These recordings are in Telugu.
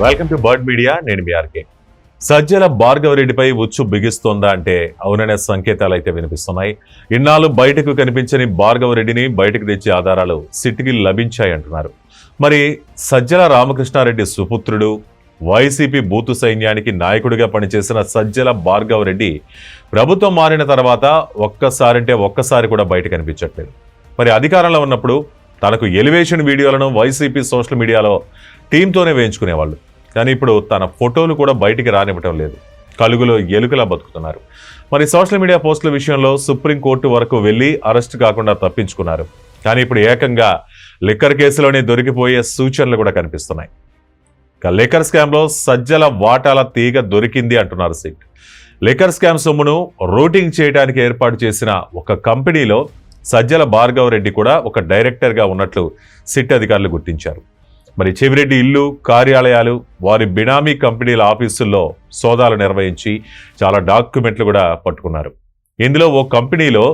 వెల్కమ్ టు బర్డ్ మీడియా నేను బీఆర్కే సజ్జల భార్గవరెడ్డిపై ఉచ్చు బిగిస్తోందా అంటే అవుననే సంకేతాలు అయితే వినిపిస్తున్నాయి. ఇన్నాళ్ళు బయటకు కనిపించని భార్గవరెడ్డిని బయటకు తెచ్చే ఆధారాలు సిట్కి లభించాయంటున్నారు మరి సజ్జల రామకృష్ణారెడ్డి సుపుత్రుడు వైసీపీ బూతు సైన్యానికి నాయకుడిగా పనిచేసిన సజ్జల భార్గవరెడ్డి ప్రభుత్వం మారిన తర్వాత ఒక్కసారంటే ఒక్కసారి కూడా బయట కనిపించట్లేదు. మరి అధికారంలో ఉన్నప్పుడు తనకు ఎలివేషన్ వీడియోలను వైసీపీ సోషల్ మీడియాలో టీంతోనే వేయించుకునేవాళ్ళు. కానీ ఇప్పుడు తన ఫోటోలు కూడా బయటికి రానివ్వటం లేదు. కలుగులో ఎలుకలా బతుకుతున్నారు. మరి సోషల్ మీడియా పోస్టుల విషయంలో సుప్రీంకోర్టు వరకు వెళ్ళి అరెస్ట్ కాకుండా తప్పించుకున్నారు. కానీ ఇప్పుడు ఏకంగా లిక్కర్ కేసులోనే దొరికిపోయే సూచనలు కూడా కనిపిస్తున్నాయి. లిక్కర్ స్కామ్లో సజ్జల వాటాల తీగ దొరికింది అంటున్నారు సిట్. లిక్కర్ స్కామ్ సొమ్మును రూటింగ్ చేయడానికి ఏర్పాటు చేసిన ఒక కంపెనీలో సజ్జల భార్గవ్ రెడ్డి కూడా ఒక డైరెక్టర్గా ఉన్నట్లు సిట్ అధికారులు గుర్తించారు. మరి చెవిరెడ్డి ఇల్లు కార్యాలయాలు వారి బినామీ కంపెనీల ఆఫీసుల్లో సోదాలు నిర్వహించి చాలా డాక్యుమెంట్లు కూడా పట్టుకున్నారు. ఇందులో ఓ కంపెనీలో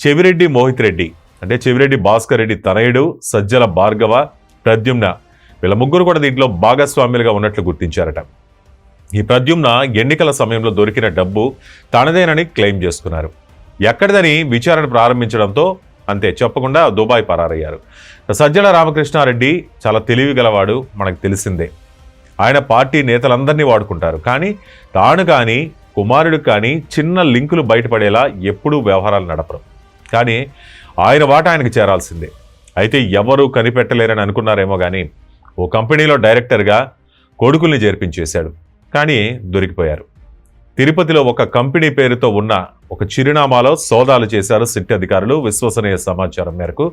చెవిరెడ్డి మోహిత్ రెడ్డి అంటే చెవిరెడ్డి భాస్కర్ రెడ్డి తనయుడు సజ్జల భార్గవ ప్రద్యుమ్న వీళ్ళ ముగ్గురు కూడా దీంట్లో భాగస్వామ్యులుగా ఉన్నట్లు గుర్తించారట. ఈ ప్రద్యుమ్న ఎన్నికల సమయంలో దొరికిన డబ్బు తనదేనని క్లెయిమ్ చేసుకున్నారు. ఎక్కడిదని విచారణ ప్రారంభించడంతో అంతే చెప్పకుండా దుబాయ్ పరారయ్యారు. సజ్జల రామకృష్ణారెడ్డి చాలా తెలివి గలవాడు మనకు తెలిసిందే. ఆయన పార్టీ నేతలందరినీ వాడుకుంటారు. కానీ తాను కానీ కుమారుడు కానీ చిన్న లింకులు బయటపడేలా ఎప్పుడూ వ్యవహారాలు నడపరు. కానీ ఆయన వాట ఆయనకు చేరాల్సిందే. అయితే ఎవరూ కనిపెట్టలేరని అనుకున్నారేమో కానీ ఓ కంపెనీలో డైరెక్టర్గా కొడుకుల్ని చేర్పించేశాడు. కానీ దొరికిపోయారు. తిరుపతిలో ఒక కంపెనీ పేరుతో ఉన్న ఒక చిరునామాలో సోదాలు చేశారు సిట్ అధికారులు. విశ్వసనీయ సమాచారం మేరకు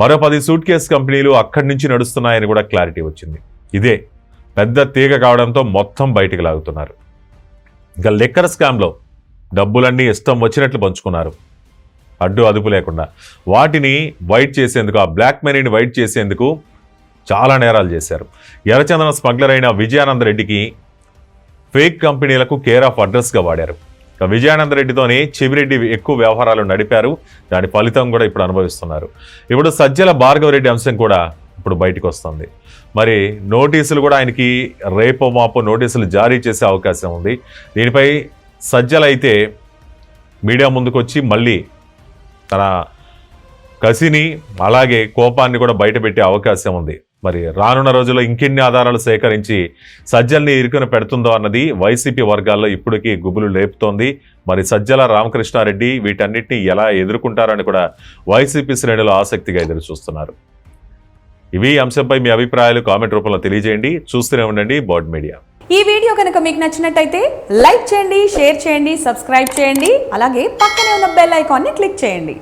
మరో పది సూట్ కేస్ కంపెనీలు అక్కడి నుంచి నడుస్తున్నాయని కూడా క్లారిటీ వచ్చింది. ఇదే పెద్ద తీగ కావడంతో మొత్తం బయటికి లాగుతున్నారు. ఇంకా లిక్కర్ స్కామ్లో డబ్బులన్నీ ఇష్టం వచ్చినట్లు పంచుకున్నారు. అడ్డు అదుపు లేకుండా వాటిని వైట్ చేసేందుకు ఆ బ్లాక్ మనీని వైట్ చేసేందుకు చాలా నేరాలు చేశారు. ఎర్రచందన స్మగ్లర్ అయిన విజయానంద రెడ్డికి ఫేక్ కంపెనీలకు కేర్ ఆఫ్ అడ్రస్గా వాడారు. ఇక విజయానంద చెవిరెడ్డి ఎక్కువ వ్యవహారాలు నడిపారు. దాని ఫలితం కూడా ఇప్పుడు అనుభవిస్తున్నారు. ఇప్పుడు సజ్జల భార్గవరెడ్డి అంశం కూడా ఇప్పుడు బయటకు వస్తుంది. మరి నోటీసులు కూడా ఆయనకి రేపో మాపో నోటీసులు జారీ చేసే అవకాశం ఉంది. దీనిపై సజ్జల అయితే మీడియా ముందుకు వచ్చి మళ్ళీ తన కసిని అలాగే కోపాన్ని కూడా బయటపెట్టే అవకాశం ఉంది. మరి రానున్న రోజుల్లో ఇంకెన్ని ఆధారాలు సేకరించి సజ్జల్ని ఇరుకున పెడుతుందో అన్నది వైసీపీ వర్గాల్లో ఇప్పటికీ గుబులు లేపుతోంది. మరి సజ్జల రామకృష్ణారెడ్డి వీటన్నిటిని ఎలా ఎదుర్కొంటారని కూడా వైసీపీ శ్రేణులు ఆసక్తిగా ఎదురు చూస్తున్నారు. ఇవి అంశంపై మీ అభిప్రాయాలు కామెంట్ రూపంలో తెలియజేయండి. చూస్తూనే ఉండండి బోర్డ్ మీడియా. ఈ వీడియో కనుక మీకు నచ్చినట్టయితే లైక్ చేయండి షేర్ చేయండి సబ్స్క్రైబ్ చేయండి అలాగే పక్కనే ఉన్న బెల్ ఐకాన్ని క్లిక్ చేయండి.